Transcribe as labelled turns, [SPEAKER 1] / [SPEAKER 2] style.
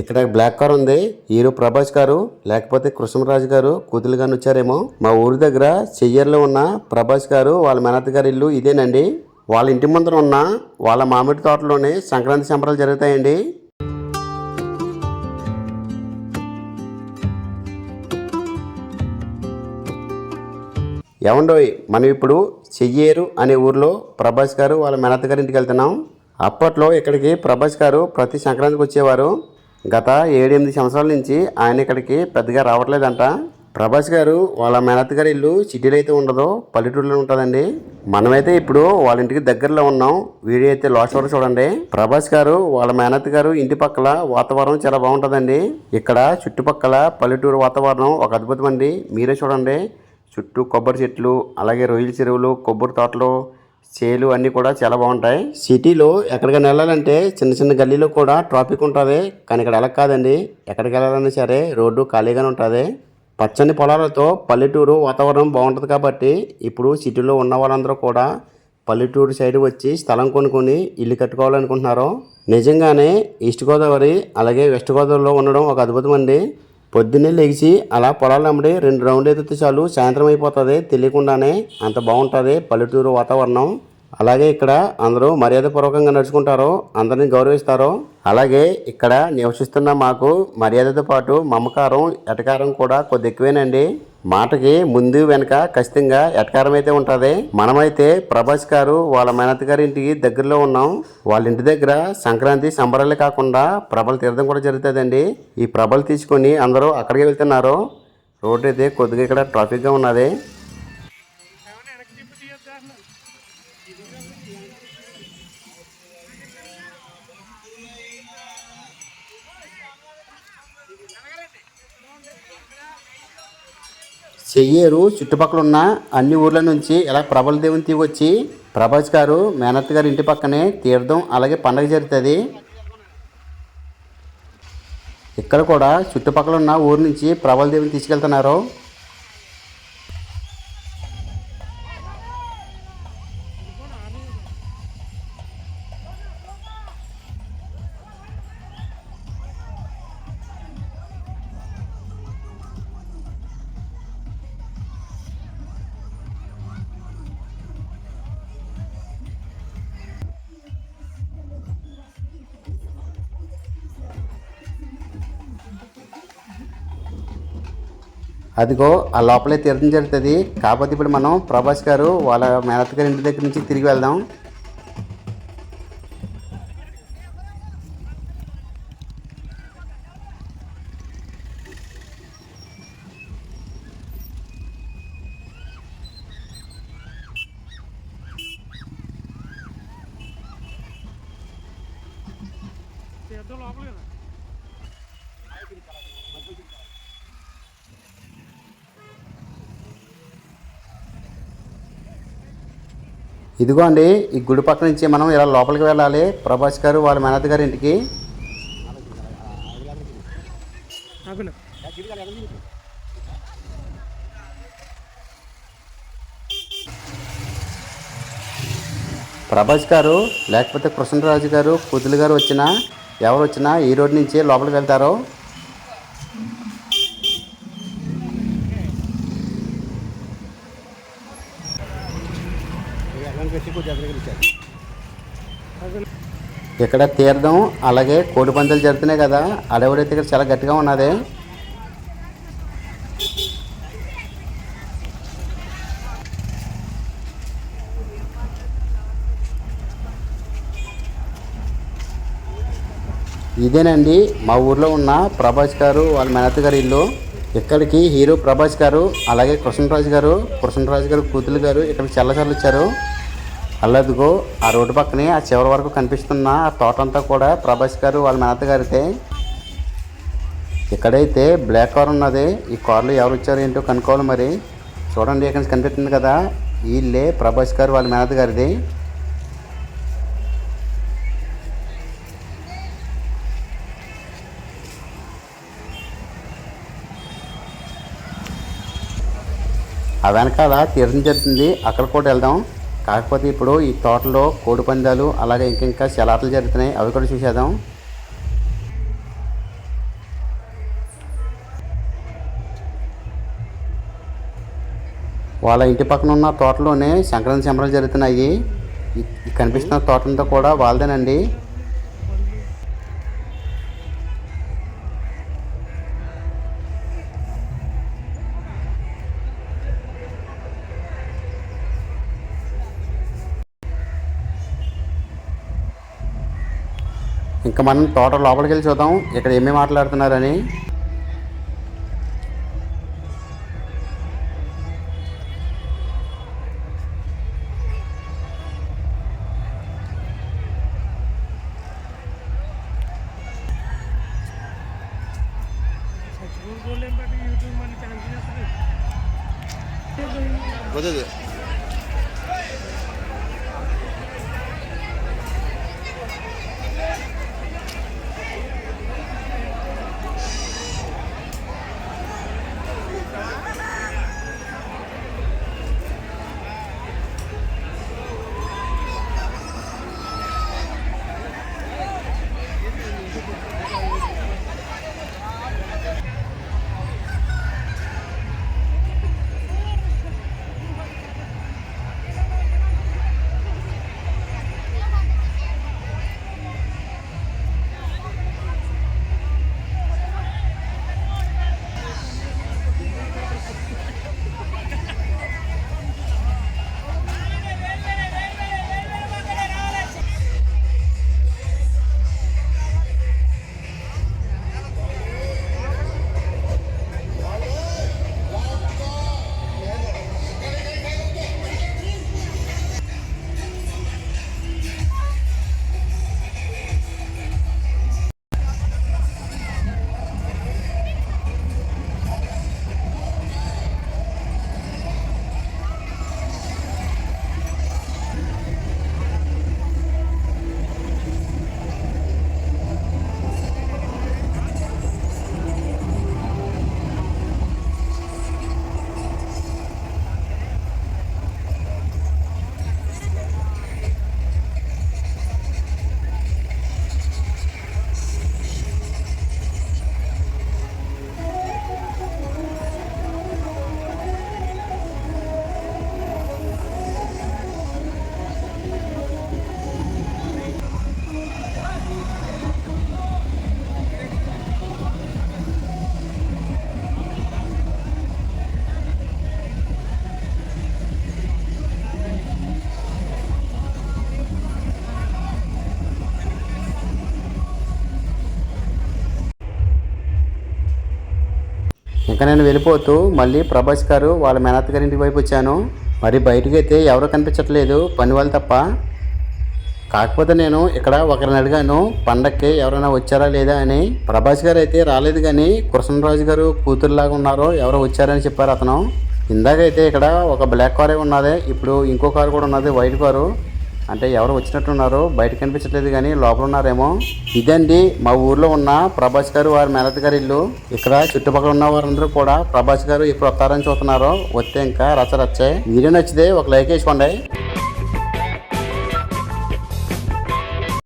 [SPEAKER 1] ఇక్కడ black car ఉంది. Hero Prabhas garu లేకపోతే కృష్ణరాజు గారు కూతురు గారు వచ్చారేమో. మా ఊరి దగ్గర చెయ్యర్లో ఉన్న ప్రభాస్ గారు వాళ్ళ మేనత్ గారి ఇల్లు ఇదేనండి. వాళ్ళ ఇంటి ముందర ఉన్న వాళ్ళ మామిడి తోటలోనే సంక్రాంతి సంబరాలు జరుగుతాయండి. ఏమండోయ్ మనం ఇప్పుడు చెయ్యేరు అనే ఊర్లో ప్రభాస్ గారు వాళ్ళ మేనత్ గారి ఇంటికి వెళ్తున్నాం. అప్పట్లో ఇక్కడికి ప్రభాస్ గారు ప్రతి సంక్రాంతికి వచ్చేవారు. గత ఏడెనిమిది సంవత్సరాల నుంచి ఆయన ఇక్కడికి పెద్దగా రావట్లేదంట. ప్రభాస్ గారు వాళ్ళ మేనత్ గారి ఇల్లు సిటీలో అయితే ఉండదు పల్లెటూరులో ఉంటుందండి. మనమైతే ఇప్పుడు వాళ్ళ ఇంటికి దగ్గరలో ఉన్నాం. వీడియో అయితే లాస్ట్ వరకు చూడండి. ప్రభాస్ గారు వాళ్ళ మేనత్ గారు ఇంటి పక్కల వాతావరణం చాలా బాగుంటుందండి. ఇక్కడ చుట్టుపక్కల పల్లెటూరు వాతావరణం ఒక అద్భుతం అండి. మీరే చూడండి. చుట్టూ కొబ్బరి చెట్లు అలాగే రొయ్యల చెరువులు కొబ్బరి తోటలు చేలు అన్నీ కూడా చాలా బాగుంటాయి. సిటీలో ఎక్కడికైనా వెళ్ళాలంటే చిన్న చిన్న గల్లీలో కూడా ట్రాఫిక్ ఉంటుంది. కానీ ఇక్కడ ఎలా కాదండి. ఎక్కడికి వెళ్ళాలన్నా సరే రోడ్డు ఖాళీగానే ఉంటుంది. పచ్చని పొలాలతో పల్లెటూరు వాతావరణం బాగుంటుంది కాబట్టి ఇప్పుడు సిటీలో ఉన్న వాళ్ళందరూ కూడా పల్లెటూరు సైడ్ వచ్చి స్థలం కొనుక్కొని ఇల్లు కట్టుకోవాలనుకుంటున్నారు. నిజంగానే ఈస్ట్ గోదావరి అలాగే వెస్ట్ గోదావరిలో ఉండడం ఒక అద్భుతం అండి. పొద్దున్నే లేచి అలా పొలాలు అమ్మడి రెండు రౌండ్లు ఎత్తితే చాలు సాయంత్రం అయిపోతుంది తెలియకుండానే అంత బాగుంటుంది పల్లెటూరు వాతావరణం. అలాగే ఇక్కడ అందరూ మర్యాదపూర్వకంగా నడుచుకుంటారు అందరిని గౌరవిస్తారు అలాగే ఇక్కడ నివసిస్తున్న మాకు మర్యాదతో పాటు మమకారం ఎటకారం కూడా కొద్ది ఎక్కువేనండి. మాటకి ముందు వెనక ఖచ్చితంగా ఎటకారం అయితే ఉంటుంది మనమైతే ప్రభాస్ గారు వాళ్ళ మేనత్ గారి ఇంటికి దగ్గరలో ఉన్నాం. వాళ్ళ ఇంటి దగ్గర సంక్రాంతి సంబరాలే కాకుండా ప్రభల తీర్థం కూడా జరుగుతుందండి. ఈ ప్రభలు తీసుకొని అందరూ అక్కడికి వెళ్తున్నారు. రోడ్డు అయితే కొద్దిగా ఇక్కడ ట్రాఫిక్గా ఉన్నది. చెయ్యేరు చుట్టుపక్కల ఉన్న అన్ని ఊర్ల నుంచి ఇలా ప్రభల దేవుని తీసుకొచ్చి ప్రభాస్ గారు మేనత్ గారి ఇంటి పక్కనే తీర్థం అలాగే పండగ జరుగుతుంది. ఇక్కడ కూడా చుట్టుపక్కల ఉన్న ఊరు నుంచి ప్రభల దేవుని తీసుకెళ్తున్నారు. అదిగో ఆ లోపలే తీర్థం జరుగుతుంది. కాకపోతే ఇప్పుడు మనం ప్రభాస్ గారు వాళ్ళ మేనత్ గారి ఇంటి దగ్గర నుంచి తిరిగి వెళ్దాం.
[SPEAKER 2] తీర్థం లోపల
[SPEAKER 1] ఇదిగో అండి ఈ గుడి పక్క నుంచి మనం ఇలా లోపలికి వెళ్ళాలి. ప్రభాస్ గారు వాళ్ళ మేనత్ గారి ఇంటికి. ప్రభాస్ గారు లేకపోతే కృష్ణరాజు గారు కుదులు గారు వచ్చినా ఎవరు వచ్చినా ఈ రోడ్ నుంచి లోపలికి వెళ్తారు. ఇక్కడ తీర్థం అలాగే కోడి పందాలు జరుగుతున్నాయి కదా అడవిడైతే ఇక్కడ చాలా గట్టిగా ఉన్నది. ఇదేనండి మా ఊర్లో ఉన్న ప్రభాస్ గారు వాళ్ళ మేనత్ గారి ఇల్లు. ఇక్కడికి హీరో ప్రభాస్ గారు అలాగే కృష్ణరాజు గారు కృష్ణరాజు గారు కూతురు గారు ఇక్కడికి చల్లచల్లు వచ్చారు. అల్లదిగో ఆ రోడ్డు పక్కనే ఆ చివరి వరకు కనిపిస్తున్న ఆ తోట అంతా కూడా ప్రభాస్ గారు వాళ్ళ మేనత్ గారితే ఇక్కడైతే బ్లాక్ కార్ ఉన్నది. ఈ కార్లో ఎవరు వచ్చారు ఏంటో కనుక్కోవాలి మరి. చూడండి ఇక్కడ నుంచి కనిపిస్తుంది కదా. వీళ్ళే ప్రభాస్ గారు వాళ్ళ మేనత గారిది. ఆ వెనకాల తీర్థం జరుగుతుంది. అక్కడ కూడా వెళ్దాం. కాకపోతే ఇప్పుడు ఈ తోటలో కోడి పందాలు అలాగే ఇంకింకా సెలాట్లు జరుగుతున్నాయి. అవి కూడా చూసేద్దాం. వాళ్ళ ఇంటి పక్కన ఉన్న తోటలోనే సంక్రాంతి సంబరాలు జరుగుతున్నాయి. కనిపిస్తున్న తోటంతా కూడా వాళ్ళదేనండి. ఇంకా మనం తోట లోపలికి వెళ్ళి చూద్దాం. ఇక్కడ ఏమేమి మాట్లాడుతున్నారని
[SPEAKER 2] యూట్యూబ్
[SPEAKER 1] నేను వెళ్ళిపోతూ మళ్ళీ ప్రభాస్ గారు వాళ్ళ మేనత్ గారి ఇంటి వైపు వచ్చాను. మరి బయటకు అయితే ఎవరు కనిపించట్లేదు పని వాళ్ళు తప్ప. కాకపోతే నేను ఇక్కడ ఒకరిని అడిగాను పండక్కి ఎవరైనా వచ్చారా లేదా అని. ప్రభాస్ గారు అయితే రాలేదు కానీ కృష్ణరాజు గారు కూతురులాగా ఉన్నారో ఎవరో వచ్చారని చెప్పారు అతను. ఇందాకైతే ఇక్కడ ఒక బ్లాక్ కారే ఉన్నది ఇప్పుడు ఇంకో కారు కూడా ఉన్నది వైట్ కారు. అంటే ఎవరు వచ్చినట్టున్నారు బయట కనిపించట్లేదు కానీ లోపల ఉన్నారేమో. ఇదండి మా ఊర్లో ఉన్న ప్రభాస్ గారు వారి మేనత్ గారి ఇల్లు. ఇక్కడ చుట్టుపక్కల ఉన్న వారందరూ కూడా ప్రభాస్ గారు ఇప్పుడు వస్తారని చూస్తున్నారు వస్తే ఇంకా రచ్చ రచ్చే. వీడియో నచ్చితే ఒక లైక్ వేసుకోండి.